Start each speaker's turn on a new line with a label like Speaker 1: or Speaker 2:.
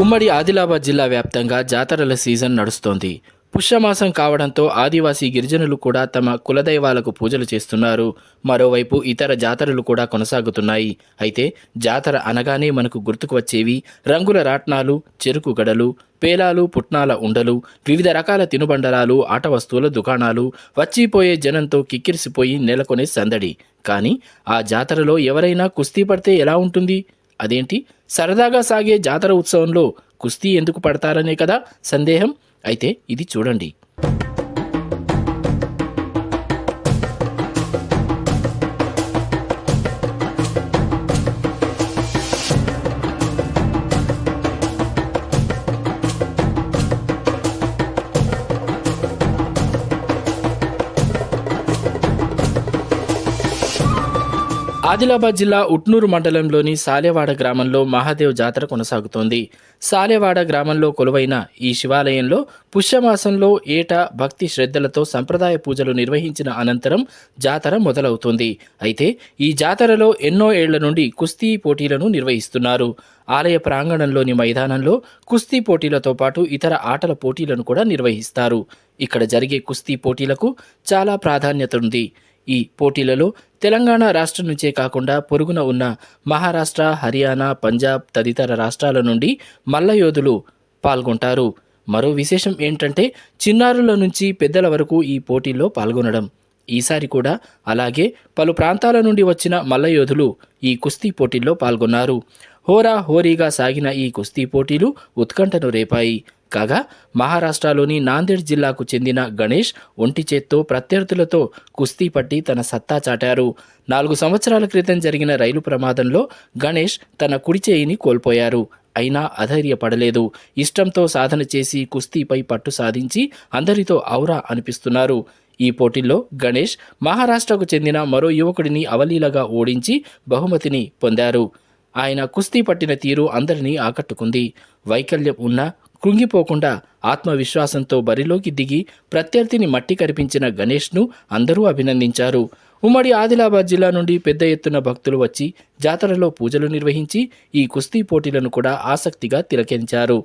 Speaker 1: ఉమ్మడి ఆదిలాబాద్ జిల్లా వ్యాప్తంగా జాతరల సీజన్ నడుస్తోంది. పుష్యమాసం కావడంతో ఆదివాసీ గిరిజనులు కూడా తమ కులదైవాలకు పూజలు చేస్తున్నారు. మరోవైపు ఇతర జాతరలు కూడా కొనసాగుతున్నాయి. అయితే జాతర అనగానే మనకు గుర్తుకు వచ్చేవి రంగుల రాట్నాలు చెరుకు గడలు పేలాలు పుట్నాల ఉండలు వివిధ రకాల తినుబండరాలు ఆట వస్తువుల దుకాణాలు వచ్చిపోయే జనంతో కిక్కిరిసిపోయి నెలకొనే సందడి. కానీ ఆ జాతరలో ఎవరైనా కుస్తీ పడితే ఎలా ఉంటుంది? అదేంటి? సరదాగా సాగే జాతర ఉత్సవంలో కుస్తీ ఎందుకు పడతారనే కదా సందేహం. అయితే ఇది చూడండి. ఆదిలాబాద్ జిల్లా ఉట్నూరు మండలంలోని సాలెవాడ గ్రామంలో మహాదేవ్ జాతర కొనసాగుతోంది. సాలెవాడ గ్రామంలో కొలువైన ఈ శివాలయంలో పుష్యమాసంలో ఏటా భక్తి శ్రద్ధలతో సంప్రదాయ పూజలు నిర్వహించిన అనంతరం జాతర మొదలవుతుంది. అయితే ఈ జాతరలో ఎన్నో ఏళ్ళ నుండి కుస్తీ పోటీలను నిర్వహిస్తున్నారు. ఆలయ ప్రాంగణంలోని మైదానంలో కుస్తీ పోటీలతో పాటు ఇతర ఆటల పోటీలను కూడా నిర్వహిస్తారు. ఇక్కడ జరిగే కుస్తీ పోటీలకు చాలా ప్రాధాన్యత ఉంది. ఈ పోటీలలో తెలంగాణ రాష్ట్రం నుంచే కాకుండా పొరుగున ఉన్న మహారాష్ట్ర హర్యానా పంజాబ్ తదితర రాష్ట్రాల నుండి మల్లయోధులు పాల్గొంటారు. మరో విశేషం ఏంటంటే చిన్నారుల నుంచి పెద్దల వరకు ఈ పోటీల్లో పాల్గొనడం. ఈసారి కూడా అలాగే పలు ప్రాంతాల నుండి వచ్చిన మల్లయోధులు ఈ కుస్తీ పోటీల్లో పాల్గొన్నారు. హోరా హోరీగా సాగిన ఈ కుస్తీ పోటీలు ఉత్కంఠను రేపాయి. కాగా మహారాష్ట్రలోని నాందేడ్ జిల్లాకు చెందిన గణేష్ ఒంటి చేత్తో ప్రత్యర్థులతో కుస్తీ పట్టి తన సత్తా చాటారు. నాలుగు సంవత్సరాల క్రితం జరిగిన రైలు ప్రమాదంలో గణేష్ తన కుడి చేయిని కోల్పోయారు. అయినా అధైర్యపడలేదు. ఇష్టంతో సాధన చేసి కుస్తీపై పట్టు సాధించి అందరితో ఔరా అనిపిస్తున్నారు. ఈ పోటీల్లో గణేష్ మహారాష్ట్రకు చెందిన మరో యువకుడిని అవలీలగా ఓడించి బహుమతిని పొందారు. ఆయన కుస్తీ పట్టిన తీరు అందరినీ ఆకట్టుకుంది. వైకల్యం ఉన్నా కృంగిపోకుండా ఆత్మవిశ్వాసంతో బరిలోకి దిగి ప్రత్యర్థిని మట్టి కరిపించిన గణేష్ను అందరూ అభినందించారు. ఉమ్మడి ఆదిలాబాద్ జిల్లా నుండి పెద్ద ఎత్తున భక్తులు వచ్చి జాతరలో పూజలు నిర్వహించి ఈ కుస్తీ పోటీలను కూడా ఆసక్తిగా తిలకించారు.